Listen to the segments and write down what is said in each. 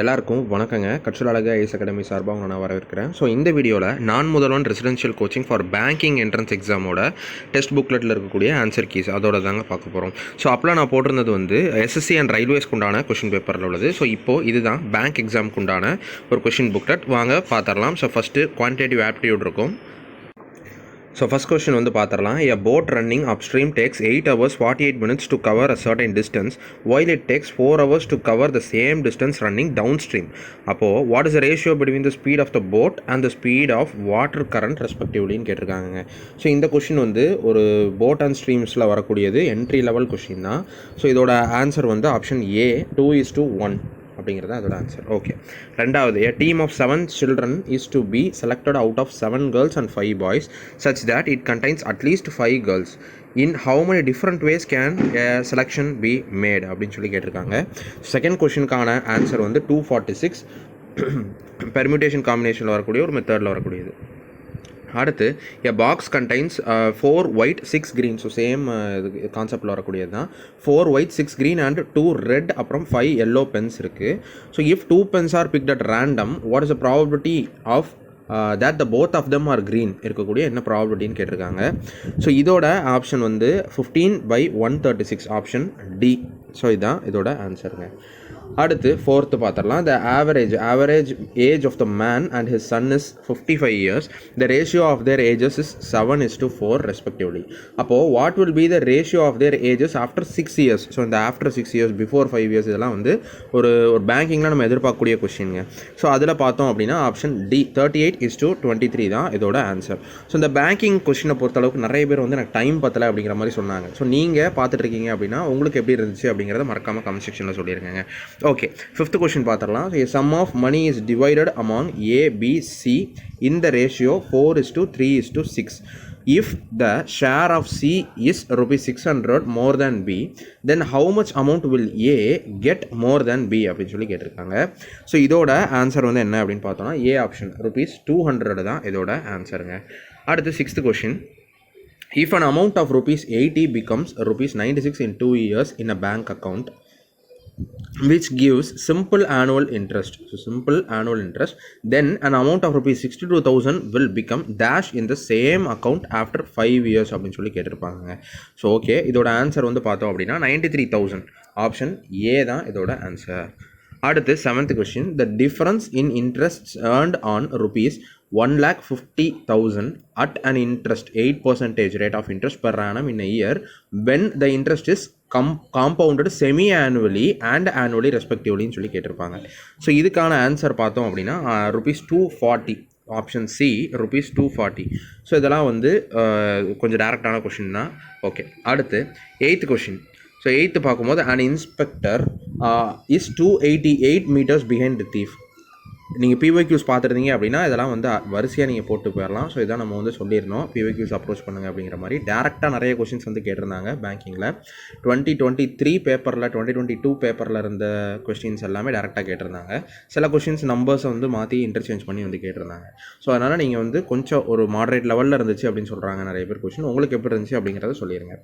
எல்லாருக்கும் வணக்கங்க. கற்றல் அழகு ஐஎஸ் அகாடமி சார்பாக உங்களை நான் வரவேற்கிறேன். ஸோ இந்த வீடியோவில் நான் Mudhalvan residential coaching for banking entrance எக்ஸாமோட test புக்லெட்டில் இருக்கக்கூடிய ஆன்சர் கீஸ் அதோட தாங்க பார்க்க போகிறோம் ஸோ அப்போலாம் நான் போட்டிருந்தது வந்து எஸ்எஸ்சி அண்ட் ரயில்வேஸ்க்கு உண்டான கொஷின் பேப்பரில் உள்ளது. ஸோ இப்போது இதுதான் பேங்க் எக்ஸாமுக்கு உண்டான ஒரு கொஷின் புக்லெட் வாங்க பார்த்துடலாம். ஸோ ஃபஸ்ட்டு குவான்டிட்டிவ் ஆப்டிடியூட் இருக்கும். ஸோ ஃபஸ்ட் கொஸ்டின் வந்து பார்த்துடலாம் a boat running upstream takes eight hours forty eight minutes to cover a certain distance while it takes four hours to cover the same distance running downstream அப்போது what is the ratio between the speed of the boat and the speed of water current ரெஸ்பெக்டிவ்லின்னு கேட்டிருக்காங்க so இந்த question வந்து ஒரு boat and ஸ்ட்ரீம்ஸில் வரக்கூடியது entry level question தான். So இதோட answer வந்து option A two is two one அப்படிங்கிறது அதோட ஆன்சர் ஓகே ரெண்டாவது a team of seven children is to be selected out of seven girls and five boys such that it contains at least five girls in how many different ways can selection be made அப்படின்னு சொல்லி கேட்டிருக்காங்க. Second கொஷினுக்கான answer வந்து two forty six permutation காம்பினேஷனில் வரக்கூடிய ஒரு மெத்தடில் வரக்கூடியது. அடுத்து a box contains four white six green so same இது கான்செப்டில் வரக்கூடியது தான். Four white six green and two red அப்புறம் ஃபைவ் எல்லோ பென்ஸ் இருக்குது so if two pens are picked at random what is the probability of that the both of them are green இருக்கக்கூடிய என்ன ப்ராபபிலிட்டின்னு கேட்டிருக்காங்க. ஸோ இதோட option வந்து fifteen by one thirty six option D so இதுதான் இதோட ஆன்சருங்க அடுத்து ஃபோர்த்து பார்த்துடலாம். The average average age of the man and his son is fifty five years the ratio of their ages is seven is to four respectively அப்போது what will be the ratio of their ages after six years so இந்த after six years before five years இதெல்லாம் வந்து ஒரு ஒரு பேங்கிங்கில் நம்ம எதிர்பார்க்கக்கூடிய கொஷினுங்க so அதில் பார்த்தோம் அப்படின்னா option D thirty eight is to twenty three தான் இதோட ஆன்சர் ஸோ இந்த பேங்கிங் கொஷினை பொறுத்தளவுக்கு நிறைய பேர் வந்து எனக்கு டைம் பத்தலை அப்படிங்கிற மாதிரி சொன்னாங்க. ஸோ நீங்கள் பார்த்துட்டு இருக்கீங்க அப்படின்னா உங்களுக்கு எப்படி இருந்துச்சு அப்படிங்கிறத மறக்காமல் கமெண்ட் செக்ஷனில் சொல்லியிருக்கேங்க ஓகே ஃபிஃப்த் கொஷின் பார்த்துடலாம் sum of money is divided among A B C in the ratio four is to three is to six if the share of C is rupees six hundred more than B then how much amount will A get more than B அப்படின்னு சொல்லி கேட்டிருக்காங்க. So இதோட answer வந்து என்ன அப்படின்னு பார்த்தோம்னா A option rupees two hundred தான் இதோட ஆன்சருங்க அடுத்து sixth question if an amount of rupees eighty becomes rupees ninety six in two years in a bank account which gives simple annual interest. So simple annual interest. Then an amount of rupees 62000 will become dash in the same account after 5 years அப்படின்னு சொல்லி கேட்டிருப்பாங்க so okay இதோட answer வந்து பார்த்தோம் அப்படின்னா ninety three thousand option A தான் இதோட answer அடுத்து seventh question the difference in interest earned on rupees one lakh fifty thousand at an interest eight percentage rate of interest per annum in a year when the interest is come compounded semi annually and annually ரெஸ்பெக்டிவ்லின்னு சொல்லி கேட்டிருப்பாங்க. So இதுக்கான answer பார்த்தோம் அப்படின்னா rupees two forty option C rupees two forty so இதெல்லாம் வந்து கொஞ்சம் டேரெக்டான question தான். ஓகே அடுத்து எயித்து கொஷின் ஸோ எயித்து பார்க்கும்போது an inspector is two eighty eight meters behind thief நீங்கள் பிவைக்யூஸ் பார்த்துருந்தீங்க அப்படின்னா இதெல்லாம் வந்து வரிசையாக நீங்கள் போட்டு போயிடலாம் ஸோ இதான் நம்ம வந்து சொல்லியிருந்தோம். பிவைக்யூஸ் அப்ரோச் பண்ணுங்க அப்படிங்கிற மாதிரி. டேரெக்டாக நிறைய கொஷின்ஸ் வந்து கேட்டிருந்தாங்க பேங்கிங்கில் டுவெண்ட்டி டுவெண்ட்டி த்ரீ பேப்பரில் டுவெண்ட்டி டுவெண்ட்டி டூ பேப்பரில் இருந்த கொஸ்டின்ஸ் எல்லாமே டேரெக்டாக கேட்டிருந்தாங்க. சில கொஷின்ஸ் நம்பர்ஸை வந்து மாற்றி இன்டர்சேஞ்ச் பண்ணி வந்து கேட்டிருந்தாங்க. ஸோ அதனால் நீங்கள் வந்து கொஞ்சம் ஒரு மாடரேட் லெவலில் இருந்துச்சு அப்படின்னு சொல்கிறாங்க நிறைய பேர் கொஷின் உங்களுக்கு எப்படி இருந்துச்சு அப்படிங்கிறத சொல்லிடுங்க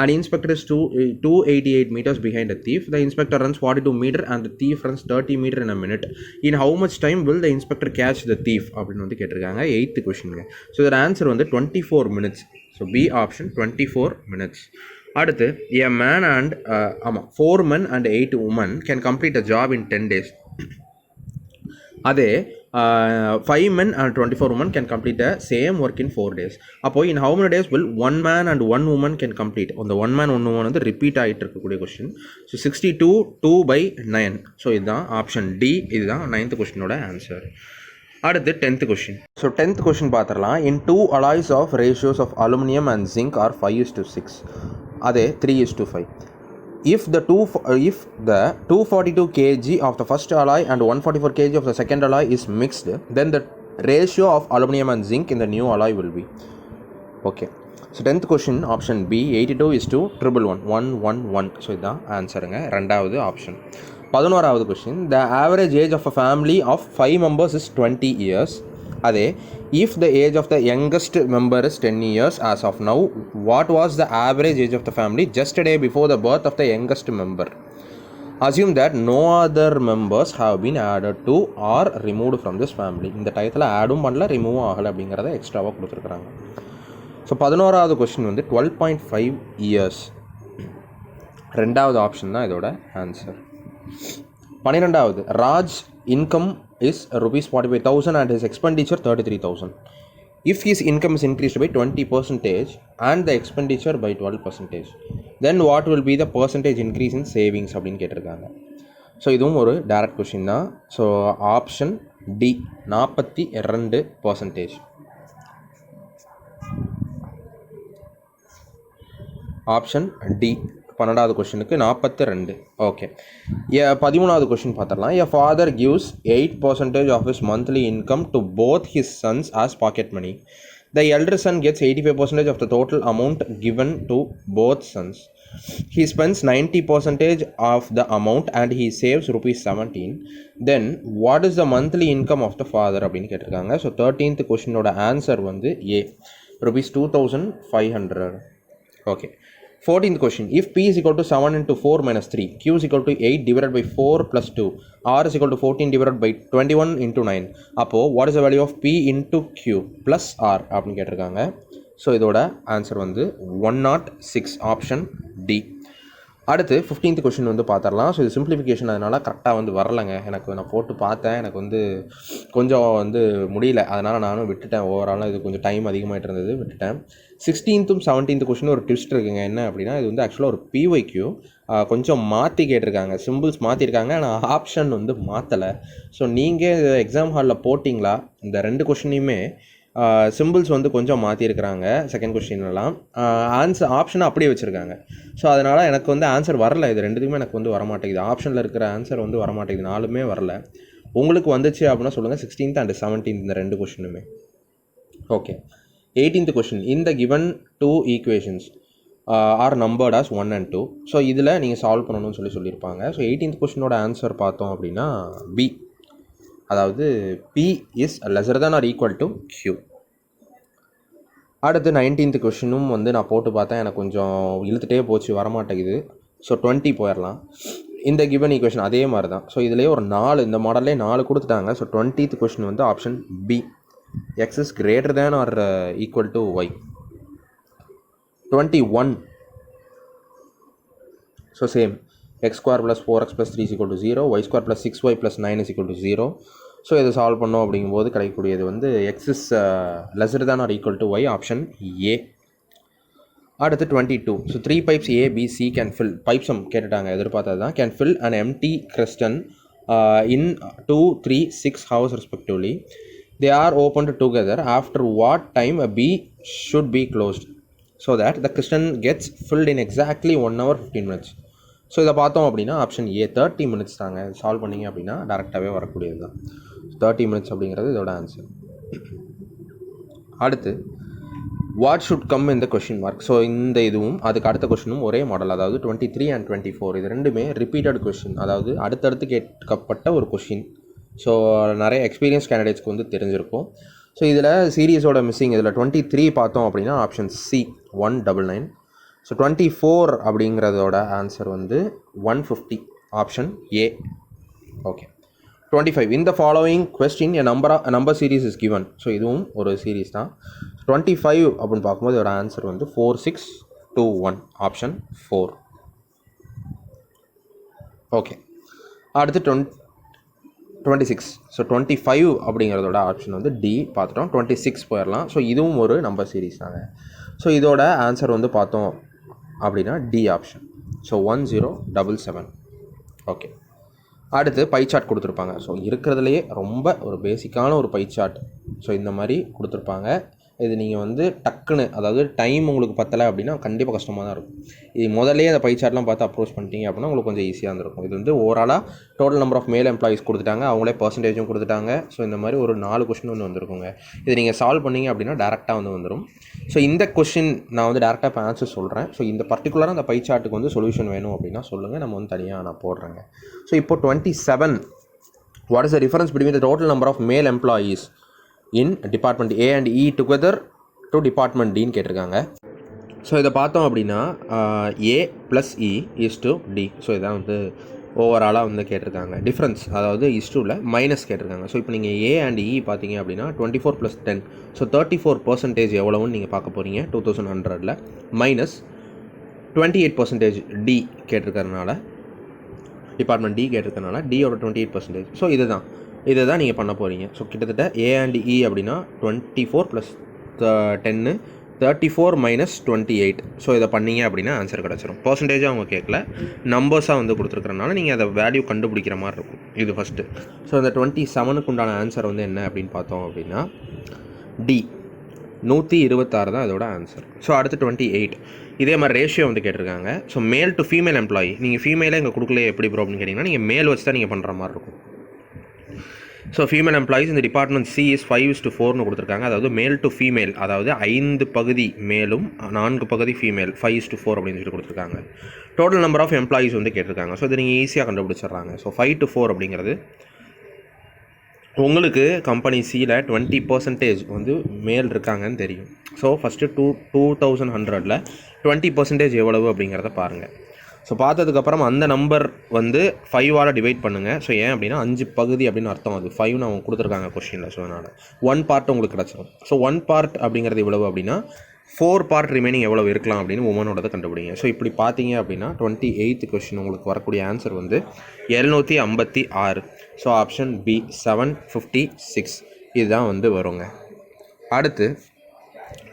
and inspector is two two eighty eight metres behind a thief the inspector runs forty two metre and thief runs thirty metre in a minute in how much time will the inspector catch the thief அப்படின்னு வந்து கேட்டிருக்காங்க. Eighth கொஷினுங்க so இதோட answer வந்து twenty four minutes so B option twenty four minutes அடுத்து a man and ஆமாம் four men and eight women can complete a job in ten days அதே five men and twenty four women can complete the same work in four days அப்போ in how many days will one man and one woman can complete அந்த one man one woman வந்து repeat ஆகிட்டு இருக்கக்கூடிய question so sixty two two by nine so இதுதான் option D இதுதான் ninth கொஸ்டினோட answer அடுத்து tenth question so tenth question பார்த்துடலாம். In two alloys of ratios of aluminium and zinc are five is to six அதே three is to five if the two if the 242 kg of the first alloy and 144 kg of the second alloy is mixed then the ratio of aluminum and zinc in the new alloy will be okay so tenth question option B eighty two is to triple one one one one so இதுதான் ஆன்சருங்க ரெண்டாவது option பதினோராவது question the average age of a family of five members is twenty years அதே if the age of the youngest member is ten years as of now what was the average age of the family just day before the birth of the youngest member assume that no other members have been added to or removed from this family இந்த டயத்தில் ஆடும் பண்ணல ரிமூவும் ஆகலை அப்படிங்கிறத எக்ஸ்ட்ராவாக கொடுத்துருக்குறாங்க. So பதினோராவது question வந்து டுவெல் பாயிண்ட் ஃபைவ் இயர்ஸ் ரெண்டாவது ஆப்ஷன் தான் இதோட ஆன்சர் பன்னிரெண்டாவது Raj income is rupees forty five thousand and his expenditure thirty three thousand if his income is increased by 20 percentage and the expenditure by 12 percentage then what will be the percentage increase in savings அப்படின்னு கேட்டிருக்காங்க so இதுவும் ஒரு direct question தான் so option D நாற்பத்தி ரெண்டு percentage option D பன்னெண்டாவது கொஷினுக்கு நாற்பத்தி ரெண்டு. ஓகே பதிமூணாவது கொஷின் பார்த்துடலாம். A father gives eight percentage of his monthly income to both his sons as pocket money the elder son gets eighty five percentage of the total amount given to both sons he spends 90 percentage of the amount and he saves rupees 17 then what is the monthly income of the father அப்படின்னு கேட்டிருக்காங்க. So thirteenth கொஷினோட answer வந்து A rupees two thousand five hundred okay fourteenth question if P is equal to seven into four minus three Q is equal to eight divide by four plus two R is equal to fourteen divide by twenty one into nine அப்போது what is the value of P into Q plus R அப்படின்னு கேட்டிருக்காங்க. So இதோட answer வந்து one nought six option D அடுத்து fifteenth question வந்து பார்த்துடலாம் so இது simplification அதனால் கரெக்டாக வந்து வரலைங்க. எனக்கு நான் போட்டு பார்த்தேன். எனக்கு வந்து கொஞ்சம் வந்து முடியல. அதனால் நானும் விட்டுட்டேன். ஓவராலாக இது கொஞ்சம் டைம் அதிகமாகிட்டு இருந்தது. விட்டுட்டேன். சிக்ஸ்டீன்த்தும் செவன்டீன்த் கொஷின் ஒரு ட்விஸ்ட் இருக்குங்க. என்ன அப்படின்னா இது வந்து ஆக்சுவலாக ஒரு பிஒய்க்யூ கொஞ்சம் மாற்றி கேட்டிருக்காங்க. சிம்பிள்ஸ் மாற்றிருக்காங்க ஆனால் ஆப்ஷன் வந்து மாற்றலை ஸோ நீங்கள் எக்ஸாம் ஹாலில் போட்டிங்களா? இந்த ரெண்டு கொஷினையுமே சிம்பிள்ஸ் வந்து கொஞ்சம் மாற்றிருக்கிறாங்க செகண்ட் கொஸ்டின்லாம் ஆன்சர் ஆப்ஷனை அப்படியே வச்சுருக்காங்க. ஸோ அதனால் எனக்கு வந்து ஆன்சர் வரல. இது ரெண்டுத்துக்குமே எனக்கு வந்து வரமாட்டேங்குது. ஆப்ஷனில் இருக்கிற ஆன்சர் வந்து வரமாட்டேங்குது. நாலுமே வரல. உங்களுக்கு வந்துச்சு அப்படின்னா சொல்லுங்கள் சிக்ஸ்டீன்த் அண்ட் செவன்டீன்த் இந்த ரெண்டு கொஷினுமே ஓகே எயிட்டீன்த் கொஷின் இந்த given two equations are numbered as one and two so இதில் நீங்கள் சால்வ் பண்ணணும்னு சொல்லி சொல்லியிருப்பாங்க. ஸோ எயிட்டீன்த் கொஷினோட ஆன்சர் பார்த்தோம் அப்படின்னா பி அதாவது P is lesser than or equal to Q அடுத்து நைன்டீன்த் கொஷினும் வந்து நான் போட்டு பார்த்தேன். எனக்கு கொஞ்சம் இழுத்துட்டே போச்சு வரமாட்டேங்குது. ஸோ டுவெண்ட்டி போயிடலாம். இந்த கிவன் ஈக்குவேஷன் அதே மாதிரி தான் ஸோ இதுலேயே ஒரு நாலு இந்த மாடல்லே நாலு கொடுத்துட்டாங்க. ஸோ டுவெண்ட்டீத் கொஷின் வந்து option B X is greater than or equal to Y twenty one so same X square plus four X plus three equal to zero Y square plus six Y plus nine equal to zero so இதை solve பண்ணோம் அப்படிங்கும்போது கிடைக்கக்கூடியது வந்து X is lesser than or equal to Y option A அடுத்து twenty two so three pipes A B C can fill பைப்ஸம் கேட்டுட்டாங்க எதிர்பார்த்தது தான் can fill and empty Kristen in two three six hours respectively they are open together after what time a B should be closed so that the Kristen gets field in exactly one hour fifteen minutes so இதை பார்த்தோம் அப்படின்னா option A thirty minutes தாங்க. Solve பண்ணிங்க அப்படின்னா டேரெக்டாகவே வரக்கூடியது தான். Thirty minutes அப்படிங்கிறது இதோட ஆன்சர் அடுத்து வாட் ஷுட் கம் இந்த கொஷின் மார்க் ஸோ இந்த இதுவும் அதுக்கு அடுத்த கொஷினும் ஒரே மாடல் அதாவது twenty three and twenty four இது ரெண்டுமே ரிப்பீட்டட் கொஷின் அதாவது அடுத்தடுத்து கேட்கப்பட்ட ஒரு கொஷின் ஸோ நிறைய எக்ஸ்பீரியன்ஸ் கேண்டிடேட்ஸ்க்கு வந்து தெரிஞ்சிருக்கும். ஸோ இதில் சீரியஸோட மிஸ்ஸிங் இதில் டுவெண்ட்டி த்ரீ பார்த்தோம் அப்படின்னா option C one double nine so twenty four அப்படிங்கிறதோட ஆன்சர் வந்து one fifty option A okay twenty five இந்த following question an number number series is given so இதுவும் ஒரு சீரிஸ் தான். டுவெண்ட்டி ஃபைவ் அப்படின்னு பார்க்கும்போது இதோட ஆன்சர் வந்து four six two one option four okay அடுத்து twenty twenty six so twenty five அப்படிங்கிறதோட ஆப்ஷன் வந்து டி பார்த்துட்டோம். டுவெண்ட்டி சிக்ஸ் போயிடலாம். ஸோ இதுவும் ஒரு நம்பர் சீரிஸ் தாங்க ஸோ இதோட ஆன்சர் வந்து பார்த்தோம். அப்படின்னா D option so one zero double seven okay அடுத்து பை சார்ட் கொடுத்துருப்பாங்க. ஸோ இருக்கிறதுலையே ரொம்ப ஒரு பேசிக்கான ஒரு பை சார்ட் ஸோ இந்த மாதிரி கொடுத்துருப்பாங்க. இது நீங்கள் வந்து டக்குன்னு அதாவது டைம் உங்களுக்கு பத்தலை அப்படின்னா கண்டிப்பாக கஷ்டமாக தான் இருக்கும். இது முதலே அந்த பை பார்த்து அப்ரோச் பண்ணிட்டீங்க அப்படின்னா உங்களுக்கு கொஞ்சம் ஈஸியாக இருந்திருக்கும். இது வந்து ஓவராலாக total number of male employees கொடுத்துட்டாங்க. அவங்களே பர்சன்டேஜும் கொடுத்துட்டாங்க. ஸோ இந்த மாதிரி ஒரு நாலு கொஷின் வந்து வந்திருக்குங்க. இது நீங்கள் சால்வ் பண்ணீங்க அப்படின்னா டேரெக்டாக வந்து வந்துடும் ஸோ இந்த கொஷின் நான் வந்து டேரெக்டாக இப்போ ஆன்சர் சொல்கிறேன் ஸோ இந்த பர்டிகுலராக அந்த பைச்சாட்டுக்கு வந்து சொல்யூஷன் வேணும் அப்படின்னா சொல்லுங்கள் நம்ம வந்து தனியாக நான் போடுறேங்க. ஸோ இப்போ twenty seven what is the difference between the total number of male employees in department A and E together to department டின்னு கேட்டிருக்காங்க. ஸோ இதை பார்த்தோம் அப்படின்னா A plus E is to D so இதான் வந்து ஓவராலாக வந்து கேட்டிருக்காங்க. டிஃப்ரென்ஸ் அதாவது இஸ்டூவில் மைனஸ் கேட்டிருக்காங்க. ஸோ இப்போ நீங்கள் ஏ அண்ட் இ e பார்த்தீங்க அப்படின்னா twenty four plus ten so thirty four percentage எவ்வளோன்னு நீங்கள் பார்க்க போகிறீங்க டூ தௌசண்ட் ஹண்ட்ரடில் minus twenty eight percentage D கேட்டிருக்கறனால department D கேட்டிருக்கனால டியோட டுவெண்ட்டி எயிட் பர்சன்டேஜ் ஸோ இதுதான். இதை தான் நீங்கள் பண்ண போகிறீங்க ஸோ கிட்டத்தட்ட ஏ அண்ட் இ அப்படின்னா டுவெண்ட்டி ஃபோர் ப்ளஸ் டென்னு thirty four minus twenty eight so இதை பண்ணீங்க அப்படின்னா ஆன்சர் கிடச்சிரும். பர்சன்டேஜாக அவங்க கேட்கல. நம்பர்ஸாக வந்து கொடுத்துருக்கறனால நீங்கள் அதை வேல்யூ கண்டுபிடிக்கிற மாதிரி இருக்கும். இது ஃபஸ்ட்டு ஸோ இந்த டுவெண்ட்டி செவனுக்கு உண்டான ஆன்சர் வந்து என்ன அப்படின்னு பார்த்தோம் அப்படின்னா டி நூற்றி இருபத்தாறு தான் இதோட ஆன்சர் ஸோ அடுத்து டுவெண்ட்டி எயிட் இதே மாதிரி ரேஷியோ வந்து கேட்டிருக்காங்க. So male to female employee நீங்கள் ஃபீமேலே இங்கே கொடுக்கல எப்படி ப்ரோ அப்படின்னு கேட்டிங்கன்னா நீங்கள் மேல் வச்சு தான் நீங்கள் பண்ணுற மாதிரி இருக்கும். ஸோ ஃபீமேல் எம்ப்ளாயிஸ் இந்த department C is five is to ஃபோர்னு கொடுத்துருக்காங்க. அதாவது மேல் டு ஃபீமேல் அதாவது ஐந்து பகுதி மேலும் நான்கு பகுதி female five is to four அப்படின்னு சொல்லிட்டு கொடுத்துருக்காங்க. டோட்டல் நம்பர் ஆஃப் எம்ப்ளாயிஸ் வந்து கேட்டிருக்காங்க. ஸோ இதை நீங்கள் ஈஸியாக கண்டுபிடிச்சிடுறாங்க. ஸோ ஃபைவ் டு ஃபோர் அப்படிங்கிறது உங்களுக்கு கம்பெனி சியில் டுவெண்ட்டி பர்சன்டேஜ் வந்து மேல் இருக்காங்கன்னு தெரியும். So first two two thousand ஹண்ட்ரடில் டுவெண்ட்டி பர்சன்டேஜ் எவ்வளவு அப்படிங்கிறத பாருங்கள் ஸோ பார்த்ததுக்கப்புறம் அந்த நம்பர் வந்து ஃபைவால் டிவைட் பண்ணுங்கள் ஸோ ஏன் அப்படின்னா அஞ்சு பகுதி அப்படின்னு அர்த்தம் அது. ஃபைவ்னு அவங்க கொடுத்துருக்காங்க கொஸ்டினில் ஸோ அதனால் ஒன் பார்ட் உங்களுக்கு கிடச்சிடும் ஸோ ஒன் பார்ட் அப்படிங்கிறது எவ்வளவு அப்படின்னா ஃபோர் பார்ட் ரிமைனிங் எவ்வளோ இருக்கலாம் அப்படின்னு உமனோடதை கண்டுபிடிங்க. ஸோ இப்படி பார்த்தீங்க அப்படின்னா டுவெண்ட்டி எயித் கொஷின் உங்களுக்கு வரக்கூடிய ஆன்சர் வந்து எழுநூற்றி ஐம்பத்தி ஆறு. So option B seven fifty six இதுதான் வந்து வருங்க. அடுத்து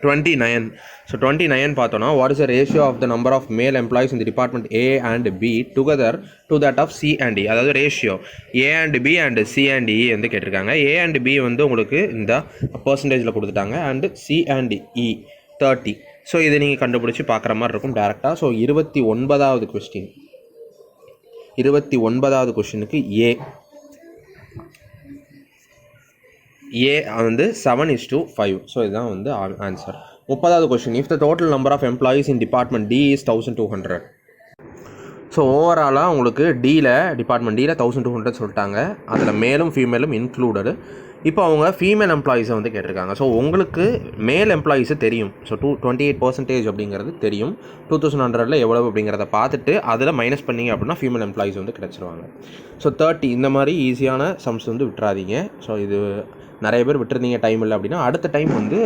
twenty nine so twenty nine பார்த்தோன்னா what is the ratio of the number of male employees இந்த department A and B together to that of C and E அதாவது ratio A and B and C and E வந்து கேட்டிருக்காங்க. A and B வந்து உங்களுக்கு இந்த பர்சன்டேஜில் கொடுத்துட்டாங்க. And C and E thirty so இதை நீங்கள் கண்டுபிடிச்சி பார்க்குற மாதிரி இருக்கும் டேரெக்டாக ஸோ இருபத்தி ஒன்பதாவது கொஸ்டின் இருபத்தி ஒன்பதாவது கொஸ்டினுக்கு ஏ ஏ வந்து seven is to five so இதுதான் வந்து ஆன்சர் முப்பதாவது question if the total number of employees in department D is thousand two hundred so ஓவராலாக உங்களுக்கு டியில் டிபார்ட்மெண்ட் டியில் தௌசண்ட் டூ ஹண்ட்ரட் சொல்லிட்டாங்க. அதில் மேலும் ஃபீமேலும் இன்க்ளூடடு இப்போ அவங்க ஃபீமேல் எம்ப்ளாயீஸை வந்து கேட்டிருக்காங்க. ஸோ உங்களுக்கு மேல் எம்ப்ளாயீஸு தெரியும். So two twenty eight percentage அப்படிங்கிறது தெரியும். டூ தௌசண்ட் ஹண்ட்ரடில் எவ்வளவு அப்படிங்கிறத பார்த்துட்டு அதில் மைனஸ் பண்ணிங்க அப்படின்னா ஃபீமேல் எம்ப்ளாயீஸ் வந்து கிடச்சிருவாங்க. ஸோ தேர்ட்டி இந்த மாதிரி ஈஸியான சம்ஸ் வந்து விட்டுறாதீங்க. ஸோ இது நிறைய பேர் விட்டுருந்தீங்க டைம் இல்லை அப்படின்னா அடுத்த டைம் வந்து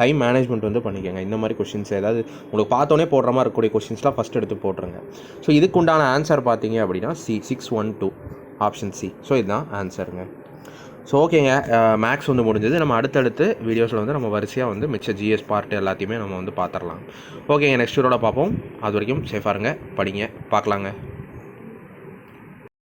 டைம் மேனேஜ்மெண்ட் வந்து பண்ணிக்கோங்க. இந்த மாதிரி கொஷின்ஸ் ஏதாவது உங்களுக்கு பார்த்தோன்னே போடுற மாதிரி இருக்கக்கூடிய கொஷின்ஸ்லாம் ஃபஸ்ட் எடுத்து போட்டுருங்க. ஸோ இதுக்கு உண்டான ஆன்சர் பார்த்தீங்க அப்படின்னா C six one two option C so இதுதான் ஆன்சருங்க ஸோ ஓகேங்க மேக்ஸ் வந்து முடிஞ்சது. நம்ம அடுத்தடுத்து வீடியோஸில் வந்து நம்ம வரிசையாக வந்து மிச்ச ஜிஎஸ் பார்ட் எல்லாத்தையுமே நம்ம வந்து பார்த்துடலாம் ஓகேங்க நெக்ஸ்ட் வீடியோட பார்ப்போம் அது வரைக்கும் சேஃபாக இருங்க. படிங்க பார்க்கலாங்க.